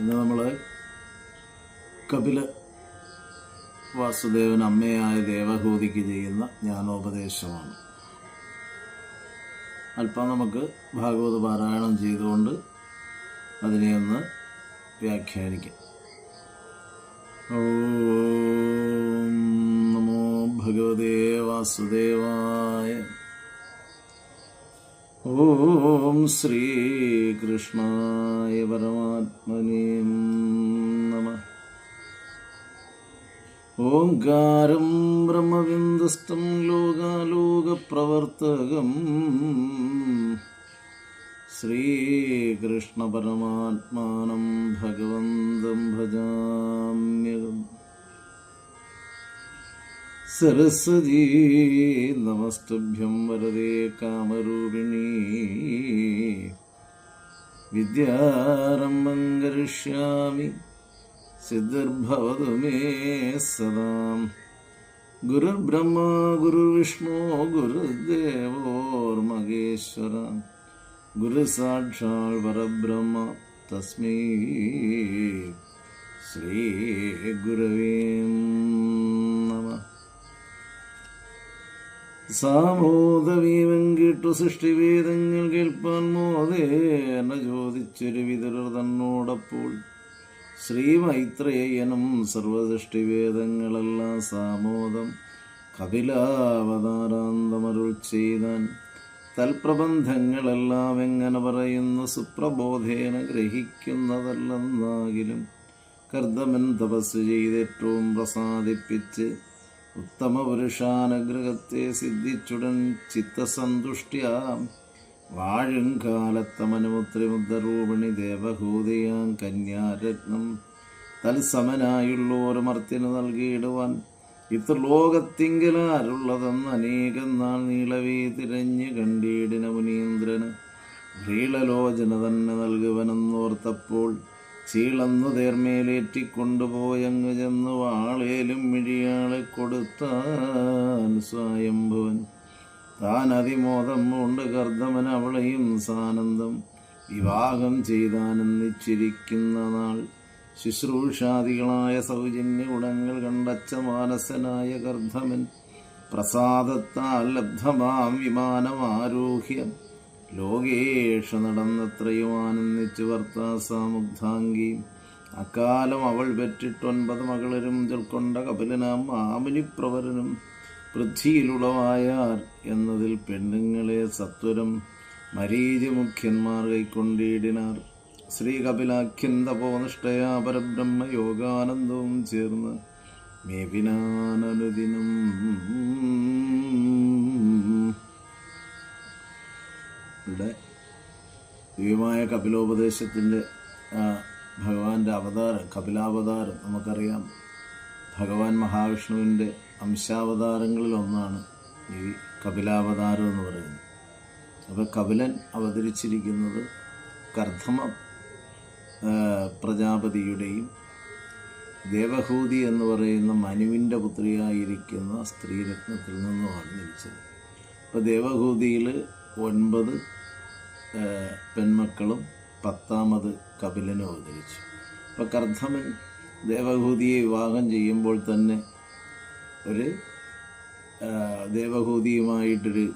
ഇന്ന് നമ്മൾ കപില വാസുദേവൻ അമ്മയായ ദേവഹൂതിക്ക് ചെയ്യുന്ന ജ്ഞാനോപദേശമാണ്. അല്പം നമുക്ക് ഭാഗവത പാരായണം ചെയ്തുകൊണ്ട് അതിനെ ഒന്ന് വ്യാഖ്യാനിക്കാം. ഓം നമോ ഭഗവതേ വാസുദേവായ ഓം ശ്രീകൃഷ്ണായ പരമാത്മനേ നമ. ഓംകാരം ബ്രഹ്മവിന്ദസ്തം ലോകാലോകപ്രവർത്തകം. ശ്രീകൃഷ്ണപരമാത്മാനം ഭഗവന്തം ഭജാമ്യകം സരസ്വതീ നമസ്തുഭ്യം വരദേ കാമരൂപിണീ. വിദ്യാരംഭം കരിഷ്യാമി സിദ്ധിർഭവതു മേ സദാ. ഗുരുർബ്രഹ്മ ഗുരുവിഷ്ണു ഗുരുദേവോർമഹേശ്വര. ഗുരു സാക്ഷാൽ പരബ്രഹ്മ തസ്മൈ ശ്രീ ഗുരവേ. സാമോദവീവൻ കേട്ടു സൃഷ്ടിവേദങ്ങൾ കേൾപ്പാൻ മോദേന ചോദിച്ചൊരു വിതരർ തന്നോടപ്പോൾ ശ്രീമൈത്രേയനും സർവസൃഷ്ടിവേദങ്ങളെല്ലാം സാമോദം കപിലാവതാരാന്തമരുൾ ചെയ്താൻ തൽപ്രബന്ധങ്ങളെല്ലാം എങ്ങനെ പറയുന്ന സുപ്രബോധേന ഗ്രഹിക്കുന്നതല്ലെന്നാകിലും കർദമൻ തപസ് ചെയ്തേറ്റവും പ്രസാദിപ്പിച്ച് ഉത്തമ പുരുഷാനുഗ്രഹത്തെ സിദ്ധിച്ചുടൻ ചിത്തസന്തുഷ്ട്യാം. വാഴും കാലത്തമനുമുത്രിമുദ്രൂപിണി മുദ്രൂപിണി ദേവഹൂതിയാം കന്യാരത്നം തത്സമനായുള്ളോർ മർത്തിനു നൽകിയിടുവാൻ. ഇത്രലോകത്തിങ്കലാരുള്ളതെന്ന് അനേകം നാൾ നീളവേ തിരഞ്ഞ് കണ്ടീടിന മുനീന്ദ്രന് ീളലോചന തന്നെ നൽകുവനെന്നോർത്തപ്പോൾ ചീളന്നു തേർമേലേറ്റിക്കൊണ്ടുപോയങ്ങ് ചെന്ന് വാളേലും മിഴിയാളെ കൊടുത്താൻ സ്വയംഭുവൻ. താൻ അതിമോദം കൊണ്ട് കർദ്ദമൻ അവളെയും സാനന്ദം വിവാഹം ചെയ്താനെന്നിച്ചിരിക്കുന്ന നാൾ ശുശ്രൂഷാദികളായ സൗജന്യ ഗുണങ്ങൾ കണ്ടച്ച മാനസനായ കർദ്ധമൻ പ്രസാദത്താൽ ലബ്ധമാം വിമാനമാരോഹ്യ. ലോകേഷ നടന്നത്രയും ആനന്ദിച്ച് വർത്താസാമുഗ്ധാംഗി അക്കാലം അവൾ പെറ്റിട്ടൊൻപത് മകളരും ഉൾക്കൊണ്ട കപിലനാം ആമിനിപ്രവരനും പൃഥ്വിയിലുളവായാർ എന്നതിൽ പെണ്ണുങ്ങളെ സത്വരം മരീചി മുഖ്യന്മാർ കൈക്കൊണ്ടിടിനാർ. ശ്രീ കപിലാഖ്യൻ പരബ്രഹ്മ യോഗാനന്ദവും ചേർന്ന് മേപിനാനനുദിനം ഇവിടെ ദിവ്യമായ കപിലോപദേശത്തിന്റെ ഭഗവാന്റെ അവതാരം കപിലാവതാരം നമുക്കറിയാം. ഭഗവാൻ മഹാവിഷ്ണുവിന്റെ അംശാവതാരങ്ങളിൽ ഒന്നാണ് ഈ കപിലാവതാരം എന്ന് പറയുന്നത്. അപ്പോൾ കപിലൻ അവതരിച്ചിരിക്കുന്നത് കർദ്ധമ പ്രജാപതിയുടെയും ദേവഹൂതി എന്ന് പറയുന്ന മനുവിന്റെ പുത്രിയായിരിക്കുന്ന സ്ത്രീരത്നത്തിൽ നിന്നുമാണ് ജനിച്ചത്. അപ്പോൾ ദേവഹൂതിയിൽ ഒൻപത് പെൺമക്കളും പത്താമത് കപിലനും അവതരിച്ചു. അപ്പോൾ കർദ്ധമൻ ദേവഹൂതിയെ വിവാഹം ചെയ്യുമ്പോൾ തന്നെ ഒരു ദേവഹൂതിയുമായിട്ടൊരു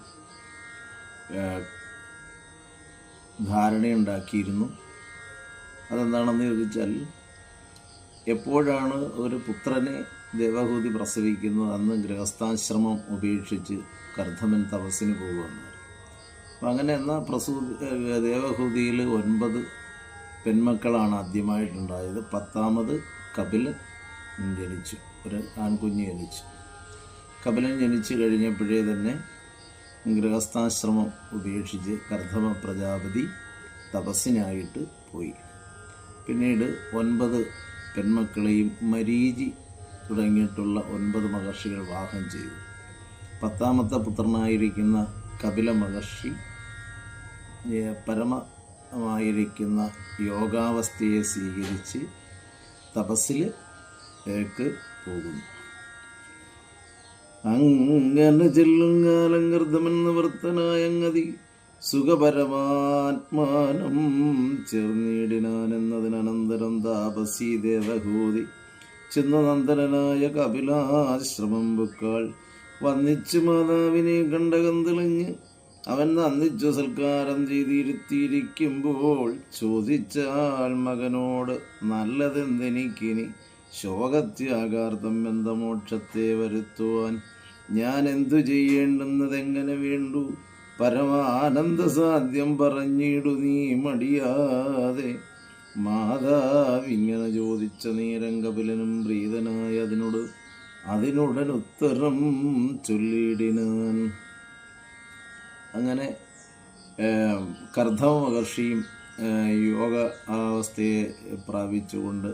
ധാരണയുണ്ടാക്കിയിരുന്നു. അതെന്താണെന്ന് ചോദിച്ചാൽ എപ്പോഴാണ് ഒരു പുത്രനെ ദേവഹൂതി പ്രസവിക്കുന്നത് അന്ന് ഗൃഹസ്ഥാശ്രമം ഉപേക്ഷിച്ച് കർദ്ധമൻ തപസ്സിന് പോകുമെന്ന് അപ്പം അങ്ങനെ എന്നാൽ പ്രസൂതി ദേവഹൂതിയിൽ ഒൻപത് പെൺമക്കളാണ് ആദ്യമായിട്ടുണ്ടായത്. പത്താമത് കപിലൻ ജനിച്ചു ഒരു ആൺകുഞ്ഞ് ജനിച്ചു. കപിലൻ ജനിച്ചു കഴിഞ്ഞപ്പോഴേ തന്നെ ഗൃഹസ്ഥാശ്രമം ഉപേക്ഷിച്ച് കർദ്ധമ പ്രജാപതി തപസ്സിനായിട്ട് പോയി. പിന്നീട് ഒൻപത് പെൺമക്കളെയും മരീചി തുടങ്ങിയിട്ടുള്ള ഒൻപത് മഹർഷികൾ വാഹനം ചെയ്തു. പത്താമത്തെ പുത്രനായിരിക്കുന്ന കപില മഹർഷി പരമമായിരിക്കുന്ന യോഗാവസ്ഥയെ സ്വീകരിച്ച് തപസ്സിൽ ഏക്ക് പോകുന്നു. അങ്ങനെ ചെല്ലും കാലം കൃതമെന്ന് വൃത്തനായങ്ങതി സുഖപരമാത്മാനം ചേർന്നിടിനാനെന്നതിനനന്തരം താപസി ദേവഹൂതി ചെന്ന നന്ദനായ കപിലാശ്രമം ബുക്കാൾ വന്നിച്ചു മാതാവിനെ കണ്ടകം തെളിഞ്ഞ് അവൻ നന്ദിച്ചു സൽക്കാരം ചെയ്തിരുത്തിയിരിക്കുമ്പോൾ ചോദിച്ചാൽ മകനോട് നല്ലതെന്തെനിക്കിനി? ശോകത്യാഗാർത്ഥം എന്ന മോക്ഷത്തെ വരുത്തുവാൻ ഞാൻ എന്തു ചെയ്യേണ്ടുന്നതെങ്ങനെ വേണ്ടു? പരമാനന്ദ സാധ്യം പറഞ്ഞിടു നീ മടിയാതെ. മാതാവിങ്ങനെ ചോദിച്ച നേരം കപിലനും പ്രീതനായ അതിനോട് അതിനുടൻ ഉത്തരം ചൊല്ലിയിടിനാൻ. അങ്ങനെ കർദ്ധവ മഹർഷിയും യോഗ അവസ്ഥയെ പ്രാപിച്ചുകൊണ്ട്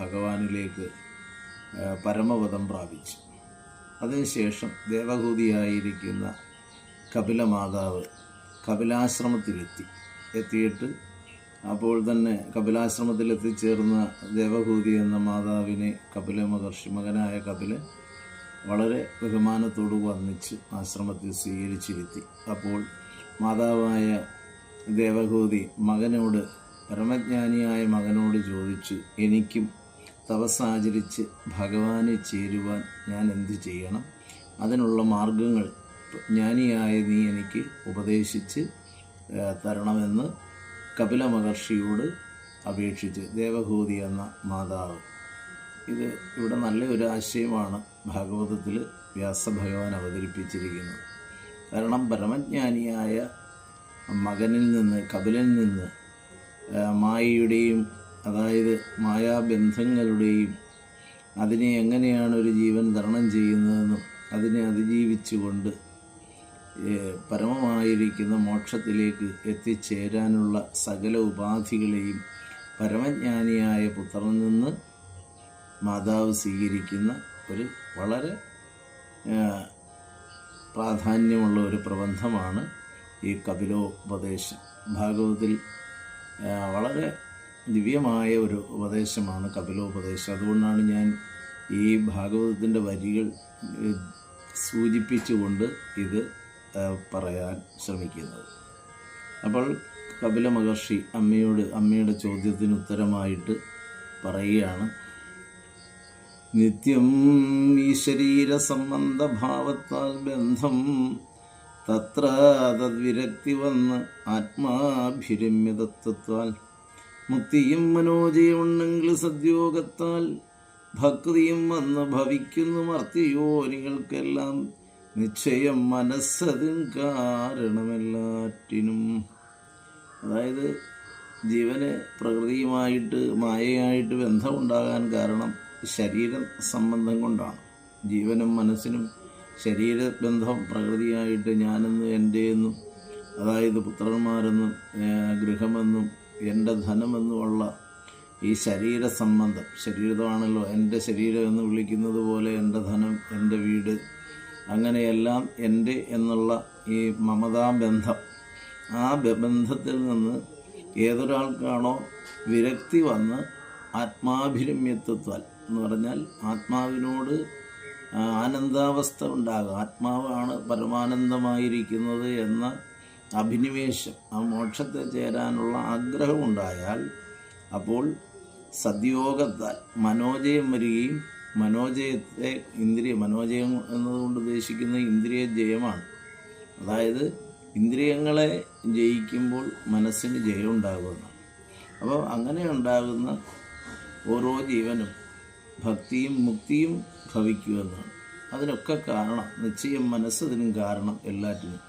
ഭഗവാനിലേക്ക് പരമപദം പ്രാപിച്ചു. അതിനുശേഷം ദേവഹൂതിയായിരിക്കുന്ന കപില മാതാവ് കപിലാശ്രമത്തിലെത്തി. എത്തിയിട്ട് അപ്പോൾ തന്നെ കപിലാശ്രമത്തിൽ എത്തിച്ചേർന്ന ദേവഹൂതി എന്ന മാതാവിനെ കപില മഹർഷി മകനായ കപില വളരെ ബഹുമാനത്തോട് വന്നിച്ച് ആശ്രമത്തിൽ സ്വീകരിച്ചിരുത്തി. അപ്പോൾ മാതാവായ ദേവഹൂതി മകനോട് പരമജ്ഞാനിയായ മകനോട് ചോദിച്ചു എനിക്കും തപസ്സാചരിച്ച് ഭഗവാനെ ചേരുവാൻ ഞാൻ എന്ത് ചെയ്യണം? അതിനുള്ള മാർഗങ്ങൾ ജ്ഞാനിയായ നീ എനിക്ക് ഉപദേശിച്ച് തരണമെന്ന് കപില മഹർഷിയോട് അപേക്ഷിച്ച് ദേവഹൂതി എന്ന മാതാവ്. ഇത് ഇവിടെ നല്ലൊരു ആശയമാണ് ഭാഗവതത്തിൽ വ്യാസഭഗവാൻ അവതരിപ്പിച്ചിരിക്കുന്നത്. കാരണം പരമജ്ഞാനിയായ മകനിൽ നിന്ന് കപിലനിൽ നിന്ന് മായയുടെയും അതായത് മായാബന്ധങ്ങളുടെയും അതിനെ എങ്ങനെയാണ് ഒരു ജീവൻ തരണം ചെയ്യുന്നതെന്നും അതിനെ അതിജീവിച്ചുകൊണ്ട് പരമമായിരിക്കുന്ന മോക്ഷത്തിലേക്ക് എത്തിച്ചേരാനുള്ള സകല ഉപാധികളെയും പരമജ്ഞാനിയായ പുത്രനിൽ നിന്ന് മാതാവ് സ്വീകരിക്കുന്ന ഒരു വളരെ പ്രാധാന്യമുള്ള ഒരു പ്രബന്ധമാണ് ഈ കപിലോപദേശം. ഭാഗവതത്തിൽ വളരെ ദിവ്യമായ ഒരു ഉപദേശമാണ് കപിലോപദേശം. അതുകൊണ്ടാണ് ഞാൻ ഈ ഭാഗവതത്തിന്റെ വരികൾ സൂചിപ്പിച്ചുകൊണ്ട് ഇത് പറയാൻ ശ്രമിക്കുന്നത്. അപ്പോൾ കപില മഹർഷി അമ്മയോട് അമ്മയുടെ ചോദ്യത്തിന് ഉത്തരമായിട്ട് പറയുകയാണ് നിത്യം ഈ ശരീര സംബന്ധ ഭാവത്താൽ ബന്ധം തത്ര തദ്വിരക്തി വന്ന് ആത്മാഭിരമ്യതത്വത്താൽ മുക്തിയും മനോജയമുണ്ടെങ്കിൽ സദ്യോഗത്താൽ ഭക്തിയും വന്ന് ഭവിക്കുന്നു മർത്തിയോനികൾക്കെല്ലാം നിശ്ചയം മനസ്സതും കാരണമെല്ലാറ്റിനും. അതായത് ജീവന് പ്രകൃതിയുമായിട്ട് മായയായിട്ട് ബന്ധമുണ്ടാകാൻ കാരണം ശരീര സംബന്ധം കൊണ്ടാണ്. ജീവനും മനസ്സിനും ശരീര ബന്ധം പ്രകൃതിയായിട്ട് ഞാനെന്നും എന്റെയെന്നും അതായത് പുത്രന്മാരെന്നും ഗൃഹമെന്നും എന്റെ ധനമെന്നുമുള്ള ഈ ശരീര സംബന്ധം. ശരീരമാണല്ലോ എന്റെ ശരീരം എന്ന് വിളിക്കുന്നത് പോലെ എന്റെ ധനം എന്റെ വീട് അങ്ങനെയെല്ലാം എന്റെ എന്നുള്ള ഈ മമതാ ബന്ധം ആ ബന്ധത്തിൽ നിന്ന് ഏതൊരാൾക്കാണോ വിരക്തി വന്ന് ആത്മാഭിരമ്യത്വത്താൽ എന്ന് പറഞ്ഞാൽ ആത്മാവിനോട് ആനന്ദാവസ്ഥ ഉണ്ടാകുക ആത്മാവാണ് പരമാനന്ദമായിരിക്കുന്നത് എന്ന അഭിനിവേശം ആ മോക്ഷത്തെ ചേരാനുള്ള ആഗ്രഹമുണ്ടായാൽ അപ്പോൾ സദ്യോഗത്താൽ മനോജയം വരികയും മനോജയത്തെ ഇന്ദ്രിയ മനോജയം എന്നതുകൊണ്ട് ഉദ്ദേശിക്കുന്ന ഇന്ദ്രിയ ജയമാണ്. അതായത് ഇന്ദ്രിയങ്ങളെ ജയിക്കുമ്പോൾ മനസ്സിന് ജയം അപ്പോൾ അങ്ങനെ ഉണ്ടാകുന്ന ഓരോ ജീവനും ഭക്തിയും മുക്തിയും ഭവിക്കുമെന്നാണ്. അതിനൊക്കെ കാരണം നിശ്ചയം മനസ്സതിനും കാരണം എല്ലാറ്റിനും.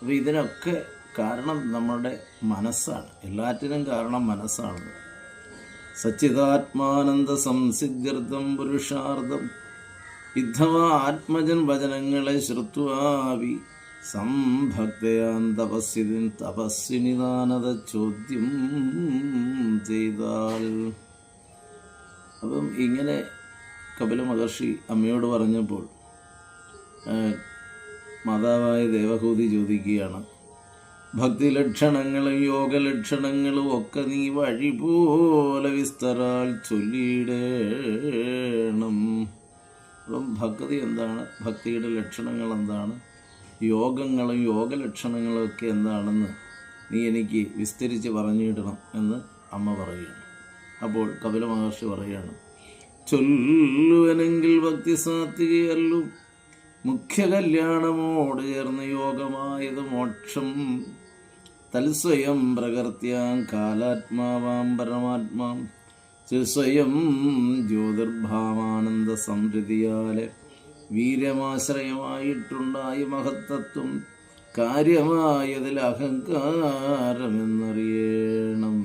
അപ്പോൾ ഇതിനൊക്കെ കാരണം നമ്മുടെ മനസ്സാണ്. എല്ലാറ്റിനും കാരണം മനസ്സാണ്. സച്ചിദാത്മാനന്ദ സംസിദ്ധം പുരുഷാർത്ഥം. ഇദ്ധവ ആത്മജൻ വചനങ്ങളെ ശ്രുത്വാവി. സംഭക്തയാൻ തപസ്സിൻ തപസ്സിനിതാനത ചോദ്യം ചെയ്താൽ. അപ്പം ഇങ്ങനെ കപില മഹർഷി അമ്മയോട് പറഞ്ഞപ്പോൾ മാതാവായ ദേവഹൂതി ചോദിക്കുകയാണ്. ഭക്തി യോഗലക്ഷണങ്ങളും യോഗ ലക്ഷണങ്ങളും ഒക്കെ നീ വഴി പോലെ വിസ്തരാൽ ചൊല്ലിയിടേണം. അപ്പം ഭക്തി എന്താണ്? ഭക്തിയുടെ ലക്ഷണങ്ങൾ എന്താണ്? യോഗങ്ങളും യോഗലക്ഷണങ്ങളും ഒക്കെ എന്താണെന്ന് നീ എനിക്ക് വിസ്തരിച്ച് പറഞ്ഞിടണം എന്ന് അമ്മ പറയുകയാണ്. അപ്പോൾ കപില മഹർഷി പറയുകയാണ് ചൊല്ലുവനെങ്കിൽ ഭക്തി സാത്വികയല്ലു മുഖ്യ കല്യാണമോട് ചേർന്ന് യോഗമായത് മോക്ഷം. തൽസ്വയം പ്രകൃത്യാം കാലാത്മാവാം പരമാത്മാം. സ്വയം ജ്യോതിർഭാവാനന്ദ സംതൃതിയാലെ വീര്യമാശ്രയമായിട്ടുണ്ടായി മഹത്തത്വം കാര്യമായതിൽ അഹങ്കാരമെന്നറിയണം.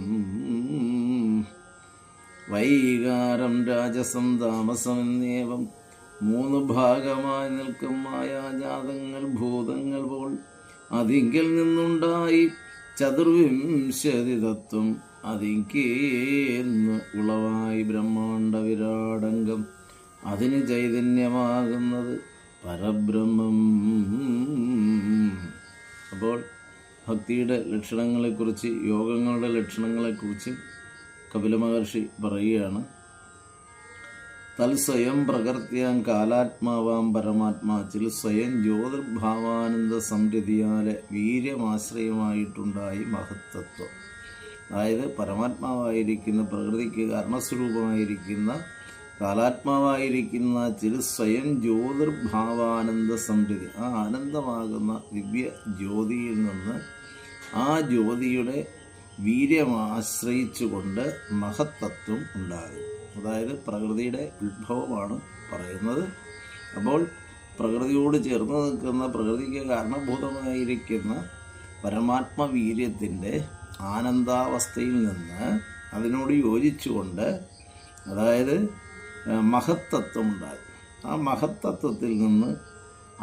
വൈകാരം രാജസം താമസം എന്നേവം മൂന്ന് ഭാഗമായി നിൽക്കും മായാജാതങ്ങൾ ഭൂതങ്ങൾ പോൾ അതിങ്കിൽ നിന്നുണ്ടായി ചതുർവിംശതി തത്വം അതിങ്കേന്ന് ഉളവായി ബ്രഹ്മാണ്ട വിരാടംഗം അതിന് ചൈതന്യമാകുന്നത് പരബ്രഹ്മം. അപ്പോൾ ഭക്തിയുടെ ലക്ഷണങ്ങളെക്കുറിച്ച് യോഗങ്ങളുടെ ലക്ഷണങ്ങളെക്കുറിച്ച് കപില മഹർഷി പറയുകയാണ്. തൽസ്വയം പ്രകൃത്യാം കാലാത്മാവാം പരമാത്മാ. ചിൽ സ്വയം ജ്യോതിർഭാവാനന്ദ സംരതിയാലെ വീര്യമാശ്രയമായിട്ടുണ്ടായി മഹത്തത്വം അതായത് പരമാത്മാവായിരിക്കുന്ന പ്രകൃതിക്ക് കാരണസ്വരൂപമായിരിക്കുന്ന കാലാത്മാവായിരിക്കുന്ന ചില സ്വയം ജ്യോതിർഭാവാനന്ദ സംരതി. ആ ആനന്ദമാകുന്ന ദിവ്യ ജ്യോതിയിൽ നിന്ന് ആ ജ്യോതിയുടെ വീര്യമാശ്രയിച്ചുകൊണ്ട് മഹത്തത്വം ഉണ്ടാകും. അതായത് പ്രകൃതിയുടെ ഉത്ഭവമാണ് പറയുന്നത്. അപ്പോൾ പ്രകൃതിയോട് ചേർന്ന് നിൽക്കുന്ന പ്രകൃതിക്ക് കാരണഭൂതമായിരിക്കുന്ന പരമാത്മവീര്യത്തിന്റെ ആനന്ദാവസ്ഥയിൽ നിന്ന് അതിനോട് യോജിച്ചുകൊണ്ട് അതായത് മഹത്തത്വം ഉണ്ടായി. ആ മഹത്തത്വത്തിൽ നിന്ന്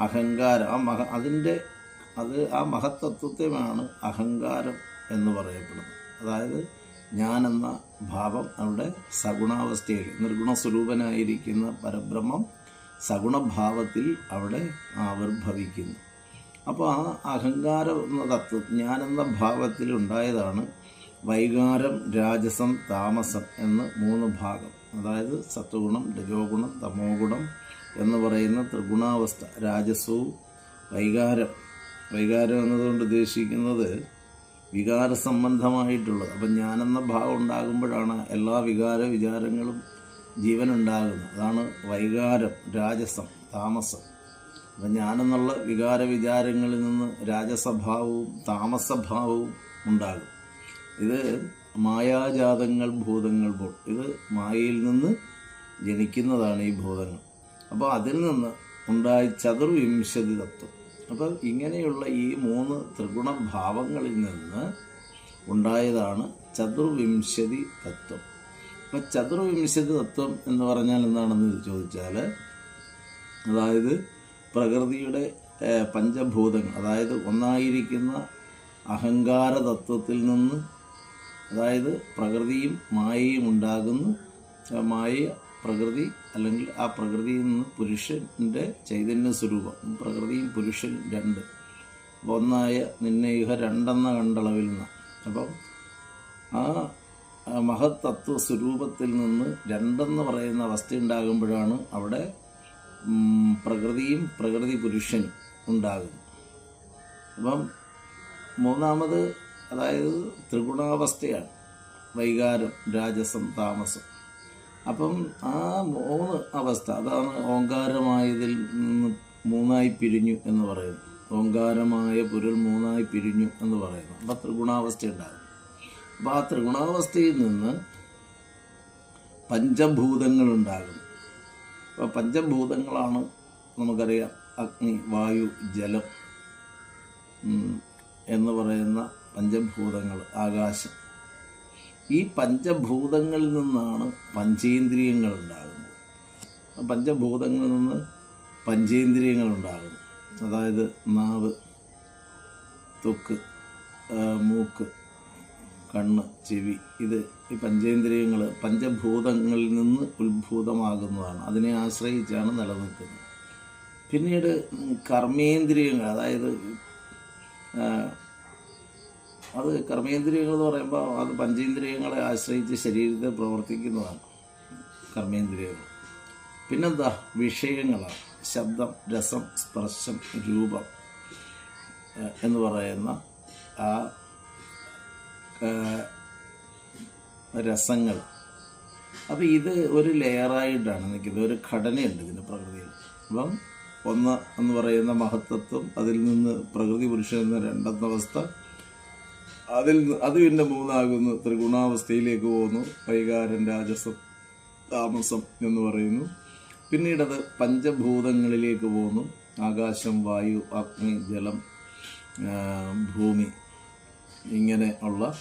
അഹങ്കാരം ആ മഹ അതിന്റെ അത് ആ മഹത്തത്വത്തെയാണ് അഹങ്കാരം എന്ന് പറയപ്പെടുന്നത്. അതായത് ഞാനെന്ന ഭാവം അവിടെ സഗുണാവസ്ഥയിൽ നിർഗുണസ്വരൂപനായിരിക്കുന്ന പരബ്രഹ്മം സഗുണഭാവത്തിൽ അവിടെ ആവിർഭവിക്കുന്നു. അപ്പോൾ ആ അഹങ്കാരം എന്ന തത്വം ഞാനെന്ന ഭാവത്തിൽ ഉണ്ടായതാണ് വൈകാരം രാജസം താമസം എന്ന് മൂന്ന് ഭാഗം. അതായത് സത്വഗുണം രജോഗുണം തമോ ഗുണം എന്ന് പറയുന്ന ത്രിഗുണാവസ്ഥ രാജസവും വൈകാരം. വൈകാരം എന്നതുകൊണ്ട് ഉദ്ദേശിക്കുന്നത് വികാര സംബന്ധമായിട്ടുള്ളത് അപ്പം ഞാനെന്ന ഭാവം ഉണ്ടാകുമ്പോഴാണ് എല്ലാ വികാര വിചാരങ്ങളും ജീവനുണ്ടാകുന്നത്. അതാണ് വൈകാരം രാജസം താമസം. അപ്പം ഞാനെന്നുള്ള വികാര വിചാരങ്ങളിൽ നിന്ന് രാജസഭാവവും താമസഭാവവും ഉണ്ടാകും. ഇത് മായാജാതങ്ങൾ ഭൂതങ്ങൾ പോൾ ഇത് മായയിൽ നിന്ന് ജനിക്കുന്നതാണ് ഈ ഭൂതങ്ങൾ. അപ്പോൾ അതിൽ നിന്ന് ഉണ്ടായ ചതുർവിംശതി തത്വം അപ്പോൾ ഇങ്ങനെയുള്ള ഈ മൂന്ന് ത്രിഗുണ ഭാവങ്ങളിൽ നിന്ന് ഉണ്ടായതാണ് ചതുർവിംശതി തത്വം. അപ്പോൾ ചതുർവിംശതി തത്വം എന്ന് പറഞ്ഞാൽ എന്താണെന്ന് ചോദിച്ചാൽ അതായത് പ്രകൃതിയുടെ പഞ്ചഭൂതങ്ങൾ അതായത് ഒന്നായിരിക്കുന്ന അഹങ്കാര തത്വത്തിൽ നിന്ന് അതായത് പ്രകൃതിയും മായയും ഉണ്ടാകുന്നു. മായ പ്രകൃതി അല്ലെങ്കിൽ ആ പ്രകൃതിയിൽ നിന്ന് പുരുഷന്റെ ചൈതന്യ സ്വരൂപം പ്രകൃതിയും പുരുഷൻ രണ്ട്. ഒന്നായ നിന്നെ ഇഹ രണ്ടെന്ന കണ്ടളവിൽ നിന്ന്. അപ്പം ആ മഹത്തത്വ സ്വരൂപത്തിൽ നിന്ന് രണ്ടെന്ന് പറയുന്ന അവസ്ഥ ഉണ്ടാകുമ്പോഴാണ് അവിടെ പ്രകൃതിയും പ്രകൃതി പുരുഷനും ഉണ്ടാകുന്നത്. അപ്പം മൂന്നാമത് അതായത് ത്രിഗുണാവസ്ഥയാണ്. വൈകാരം രാജസം താമസം. അപ്പം ആ മൂന്ന് അവസ്ഥ അതാണ് ഓങ്കാരമായതിൽ നിന്ന് മൂന്നായി പിരിഞ്ഞു എന്ന് പറയുന്നത്. ഓങ്കാരമായ പുരൽ മൂന്നായി പിരിഞ്ഞു എന്ന് പറയുന്നു അപ്പം ത്രിഗുണാവസ്ഥ ഉണ്ടാകും. അപ്പോൾ ആ ത്രിഗുണാവസ്ഥയിൽ നിന്ന് പഞ്ചഭൂതങ്ങൾ ഉണ്ടാകും. അപ്പോൾ പഞ്ചഭൂതങ്ങളാണ് നമുക്കറിയാം അഗ്നി വായു ജലം എന്ന് പറയുന്ന പഞ്ചഭൂതങ്ങൾ ആകാശം. ഈ പഞ്ചഭൂതങ്ങളിൽ നിന്നാണ് പഞ്ചേന്ദ്രിയങ്ങൾ ഉണ്ടാകുന്നത്. പഞ്ചഭൂതങ്ങളിൽ നിന്ന് പഞ്ചേന്ദ്രിയങ്ങൾ ഉണ്ടാകുന്നു. അതായത് നാവ് തൊക്ക് മൂക്ക് കണ്ണ് ചെവി ഇത് ഈ പഞ്ചേന്ദ്രിയങ്ങൾ പഞ്ചഭൂതങ്ങളിൽ നിന്ന് ഉത്ഭൂതമാകുന്നതാണ്. അതിനെ ആശ്രയിച്ചാണ് നിലനിൽക്കുന്നത്. പിന്നീട് കർമ്മേന്ദ്രിയങ്ങൾ അതായത് അത് കർമ്മേന്ദ്രിയങ്ങൾ എന്ന് പറയുമ്പോൾ അത് പഞ്ചേന്ദ്രിയങ്ങളെ ആശ്രയിച്ച് ശരീരത്തിൽ പ്രവർത്തിക്കുന്നതാണ് കർമ്മേന്ദ്രിയങ്ങൾ. പിന്നെന്താ വിഷയങ്ങളാണ്. ശബ്ദം രസം സ്പർശം രൂപം എന്ന് പറയുന്ന ആ രസങ്ങൾ. അപ്പോൾ ഇത് ഒരു ലെയറായിട്ടാണ് നിൽക്കുന്നത്. ഒരു ഘടനയുണ്ട് ഇതിന്റെ പ്രകൃതിയിൽ. അപ്പം ഒന്ന് എന്ന് പറയുന്ന മഹത്വത്വം അതിൽ നിന്ന് പ്രകൃതി പുരുഷൻ എന്ന രണ്ടവസ്ഥ അതിൽ അത് പിന്നെ മൂന്നാകുന്നു. ത്രിഗുണാവസ്ഥയിലേക്ക് പോകുന്നു. വൈകാരൻ രാജസം താമസം എന്ന് പറയുന്നു. പിന്നീടത് പഞ്ചഭൂതങ്ങളിലേക്ക് പോകുന്നു. ആകാശം വായു അഗ്നി ജലം ഭൂമി ഇങ്ങനെ ഉള്ള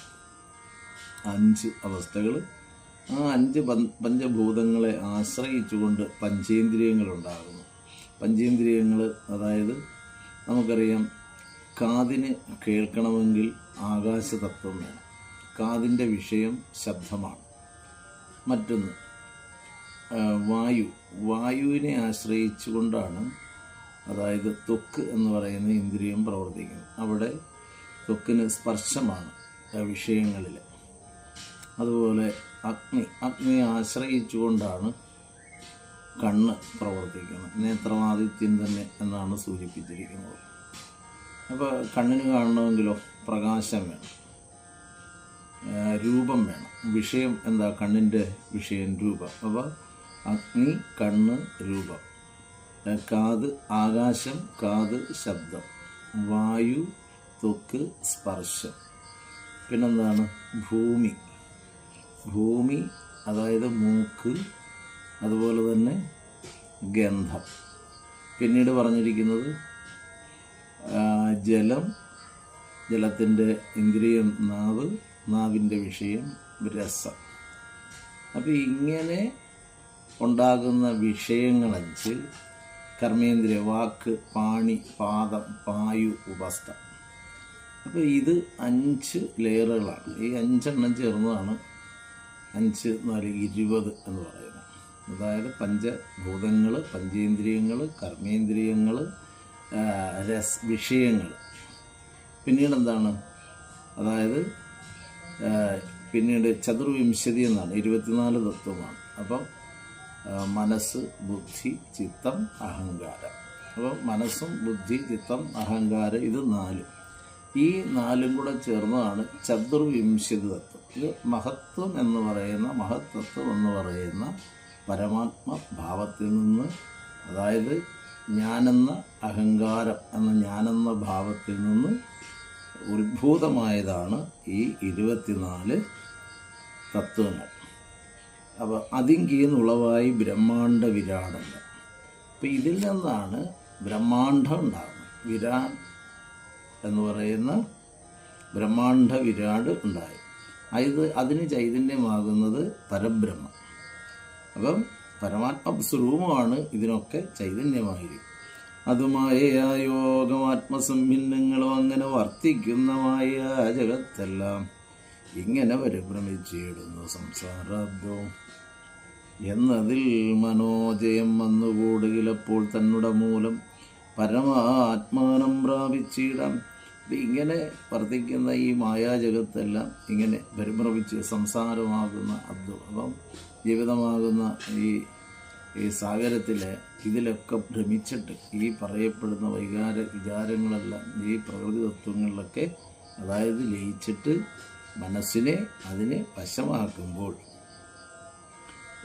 അഞ്ച് അവസ്ഥകൾ ആ അഞ്ച് പഞ്ചഭൂതങ്ങളെ പഞ്ചഭൂതങ്ങളെ ആശ്രയിച്ചുകൊണ്ട് പഞ്ചേന്ദ്രിയങ്ങളുണ്ടാകുന്നു. പഞ്ചേന്ദ്രിയങ്ങൾ അതായത് നമുക്കറിയാം കാതിന് കേൾക്കണമെങ്കിൽ ആകാശതത്വം വേണം. കാതിന്റെ വിഷയം ശബ്ദമാണ്. മറ്റൊന്ന് വായു. വായുവിനെ ആശ്രയിച്ചുകൊണ്ടാണ് അതായത് ത്വക്ക് എന്ന് പറയുന്ന ഇന്ദ്രിയം പ്രവർത്തിക്കുന്നത്. അവിടെ ത്വക്കിന് സ്പർശമാണ് വിഷയങ്ങളിൽ. അതുപോലെ അഗ്നി. അഗ്നിയെ ആശ്രയിച്ചുകൊണ്ടാണ് കണ്ണ് പ്രവർത്തിക്കുന്നത്. നേത്രവാദിത്യം തന്നെ എന്നാണ് സൂചിപ്പിച്ചിരിക്കുന്നത്. അപ്പോൾ കണ്ണിന് കാണണമെങ്കിലോ പ്രകാശം വേണം. രൂപം വേണം. വിഷയം എന്താ? കണ്ണിന്റെ വിഷയം രൂപം. അപ്പോൾ അഗ്നി കണ്ണ് രൂപം. കാത് ആകാശം കാത് ശബ്ദം. വായു തൊക്ക് സ്പർശം. പിന്നെന്താണ്? ഭൂമി. ഭൂമി അതായത് മൂക്ക് അതുപോലെ തന്നെ ഗന്ധം. പിന്നീട് പറഞ്ഞിരിക്കുന്നത് ജലം ജലത്തിന്റെ ഇന്ദ്രിയം നാവ് നാവിന്റെ വിഷയം രസം. അപ്പോൾ ഇങ്ങനെ ഉണ്ടാകുന്ന വിഷയങ്ങളഞ്ച് കർമ്മേന്ദ്രിയ വാക്ക് പാണി പാദം പായു ഉപസ്ഥ. അപ്പോൾ ഇത് അഞ്ച് ലെയറുകളാണ്. ഈ അഞ്ചെണ്ണം ചേർന്നതാണ് അഞ്ച് നാല് ഇരുപത് എന്ന് പറയുന്നത്. അതായത് പഞ്ചഭൂതങ്ങൾ പഞ്ചേന്ദ്രിയങ്ങൾ കർമ്മേന്ദ്രിയങ്ങൾ രസ് വിഷയങ്ങൾ. പിന്നീട് എന്താണ് അതായത് പിന്നീട് ചതുർവിംശതി എന്നാണ് ഇരുപത്തിനാല് തത്വമാണ്. അപ്പം മനസ്സ് ബുദ്ധി ചിത്തം അഹങ്കാരം. അപ്പം മനസ്സും ബുദ്ധി ചിത്തം അഹങ്കാരം ഇത് നാലും. ഈ നാലും കൂടെ ചേർന്നതാണ് ചതുർവിംശതി തത്വം. ഇത് മഹത്വം എന്ന് പറയുന്ന മഹത്തത്വം എന്ന് പറയുന്ന പരമാത്മ ഭാവത്തിൽ നിന്ന് അതായത് ഞാനെന്ന അഹങ്കാരം എന്ന ഞാനെന്ന ഭാവത്തിൽ നിന്ന് ഉത്ഭൂതമായതാണ് ഈ ഇരുപത്തിനാല് തത്വങ്ങൾ. അപ്പോൾ അതിങ്കീന്നുളവായി ബ്രഹ്മാണ്ട വിരാടങ്ങൾ. അപ്പം ഇതിൽ നിന്നാണ് ബ്രഹ്മാണ്ഡം ഉണ്ടാകുന്നത്. വിരാട് എന്ന് പറയുന്ന ബ്രഹ്മാണ്ഡ വിരാട് ഉണ്ടായി അത് അതിന് ചൈതന്യമാകുന്നത് പരബ്രഹ്മം. അപ്പം പരമാത്മ സ്വരൂപമാണ് ഇതിനൊക്കെ ചൈതന്യമായിരിക്കും അതുമായ യോഗമാത്മസംഭിന്നങ്ങളും അങ്ങനെ വർത്തിക്കുന്നമായ ജഗത്തെല്ലാം ഇങ്ങനെ പരിഭ്രമിച്ചിടുന്നു സംസാരാബ്ദവും എന്നതിൽ മനോജയം വന്നുകൂടുകിലപ്പോൾ തന്നുടെ മൂലം പരമാത്മാനം പ്രാപിച്ചിടാം. ഇങ്ങനെ വർദ്ധിക്കുന്ന ഈ മായാജഗത്തെല്ലാം ഇങ്ങനെ പരിഭ്രമിച്ച് സംസാരമാകുന്ന അബ്ദു അപ്പം ജീവിതമാകുന്ന ഈ ഈ സാഗരത്തിലെ ഇതിലൊക്കെ ഭ്രമിച്ചിട്ട് ഈ പറയപ്പെടുന്ന വൈകാര വിചാരങ്ങളെല്ലാം ഈ പ്രകൃതി തത്വങ്ങളിലൊക്കെ അതായത് ലയിച്ചിട്ട് മനസ്സിനെ അതിനെ വശമാക്കുമ്പോൾ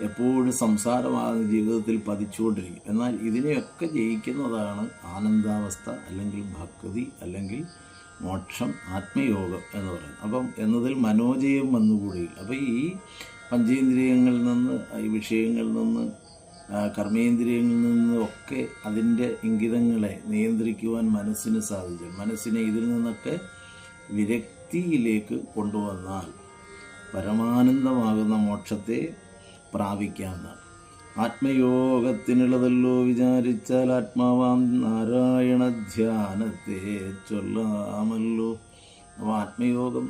എപ്പോഴും സംസാരമാകുന്ന ജീവിതത്തിൽ പതിച്ചുകൊണ്ടിരിക്കും. എന്നാൽ ഇതിനെയൊക്കെ ജയിക്കുന്നതാണ് ആനന്ദാവസ്ഥ അല്ലെങ്കിൽ ഭക്തി അല്ലെങ്കിൽ മോക്ഷം ആത്മയോഗം എന്ന് പറയുന്നത്. അപ്പം എന്നതിൽ മനോജയം വന്നുകൂടി. അപ്പം ഈ പഞ്ചേന്ദ്രിയങ്ങളിൽ നിന്ന് ഈ വിഷയങ്ങളിൽ നിന്ന് കർമ്മേന്ദ്രിയങ്ങളിൽ നിന്ന് ഒക്കെ അതിന്റെ ഇംഗിതങ്ങളെ നിയന്ത്രിക്കുവാൻ മനസ്സിന് സാധിച്ചു. മനസ്സിനെ ഇതിൽ നിന്നൊക്കെ വിരക്തിയിലേക്ക് കൊണ്ടുവന്നാൽ പരമാനന്ദമാകുന്ന മോക്ഷത്തെ പ്രാപിക്കാവുന്നതാണ്. ആത്മയോഗത്തിനുള്ളതല്ലോ വിചാരിച്ചാൽ ആത്മാവാം നാരായണ ധ്യാനത്തെ ചൊല്ലാമല്ലോ. അപ്പോൾ ആത്മയോഗം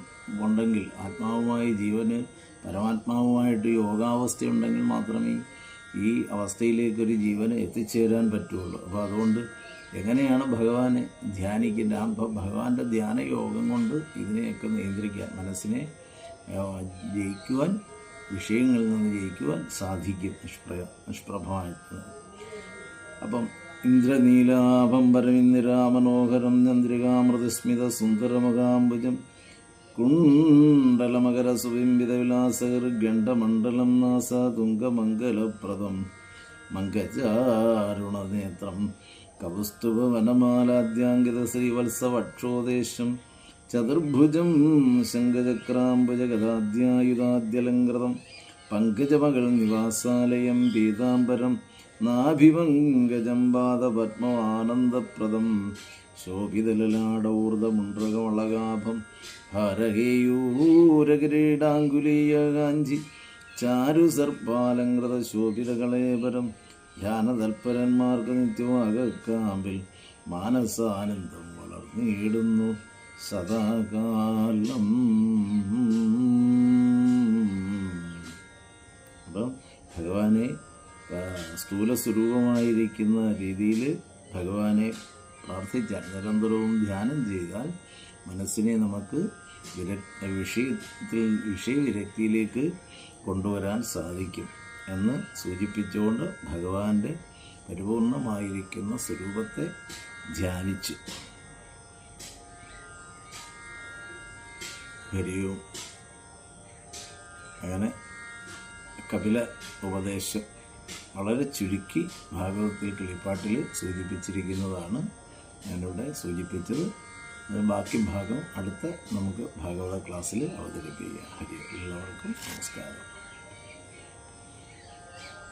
ഉണ്ടെങ്കിൽ ആത്മാവുമായി ജീവന് പരമാത്മാവുമായിട്ട് യോഗാവസ്ഥയുണ്ടെങ്കിൽ മാത്രമേ ഈ അവസ്ഥയിലേക്ക് ഒരു ജീവന് എത്തിച്ചേരാൻ പറ്റുള്ളൂ. അപ്പോൾ അതുകൊണ്ട് എങ്ങനെയാണ് ഭഗവാനെ ധ്യാനിക്കേണ്ടത്? ആ ഭഗവാന്റെ ധ്യാന യോഗം കൊണ്ട് ഇതിനെയൊക്കെ നിയന്ത്രിക്കാൻ മനസ്സിനെ ജയിക്കുവാൻ വിഷയങ്ങളിൽ നിന്ന് ജയിക്കുവാൻ സാധിക്കും നിഷ്പ്ര നിഷ്പ്രഭമായിട്ട്. അപ്പം ഇന്ദ്രനീലാഭം പരമിന്ദിരാമനോഹരം ചന്ദ്രികാമൃതസ്മിത സുന്ദരമകാംബുജം കുണ്ടലമകര സുബിംബിത വിലാസകർ ഗണ്ഡമണ്ഡലം നാസ തുംഗമംഗലപ്രദം മങ്കജാരുണനേത്രം കൗസ്തുഭ വനമാലാദ്യാങ്കിത ശ്രീവത്സവക്ഷോദേശം ചതുർഭുജം ശങ്കചക്രാംബുജഗദാദ്യായുധാദ്യലങ്കൃതം പങ്കജമകൾ നിവാസാലയം പീതാംബരം നാഭിപങ്കജം പാദപത്മമാനന്ദപ്രദം ഹരഹേയൂരകിരീടാങ്കുലീയകാഞ്ചി ചാരു സർപ്പാലങ്കൃത ശോഭിതകളേപരം ധ്യാനതൽപരന്മാർക്ക് നിത്യമാകാമ്പിൽ മാനസാനന്ദം വളർന്നിടുന്നു സദാകാലം. അപ്പം ഭഗവാനെ സ്ഥൂല സ്വരൂപമായിരിക്കുന്ന രീതിയിൽ ഭഗവാനെ പ്രാർത്ഥിച്ചാൽ നിരന്തരവും ധ്യാനം ചെയ്താൽ മനസ്സിനെ നമുക്ക് വിര വിഷയത്തിൽ വിഷയവിരക്തിയിലേക്ക് കൊണ്ടുവരാൻ സാധിക്കും എന്ന് സൂചിപ്പിച്ചുകൊണ്ട് ഭഗവാന്റെ പരിപൂർണമായിരിക്കുന്ന സ്വരൂപത്തെ ധ്യാനിച്ചു. ഹരിയും. അങ്ങനെ കപില ഉപദേശം വളരെ ചുരുക്കി ഭാഗവത്തിൽ കിളിപ്പാട്ടിൽ സൂചിപ്പിച്ചിരിക്കുന്നതാണ്. ഞാനിവിടെ സൂചിപ്പിച്ചത് ബാക്കി ഭാഗം അടുത്ത നമുക്ക് ഭാഗവത ക്ലാസ്സിൽ അവതരിപ്പിക്കുക. ഹരി എല്ലാവർക്കും നമസ്കാരം.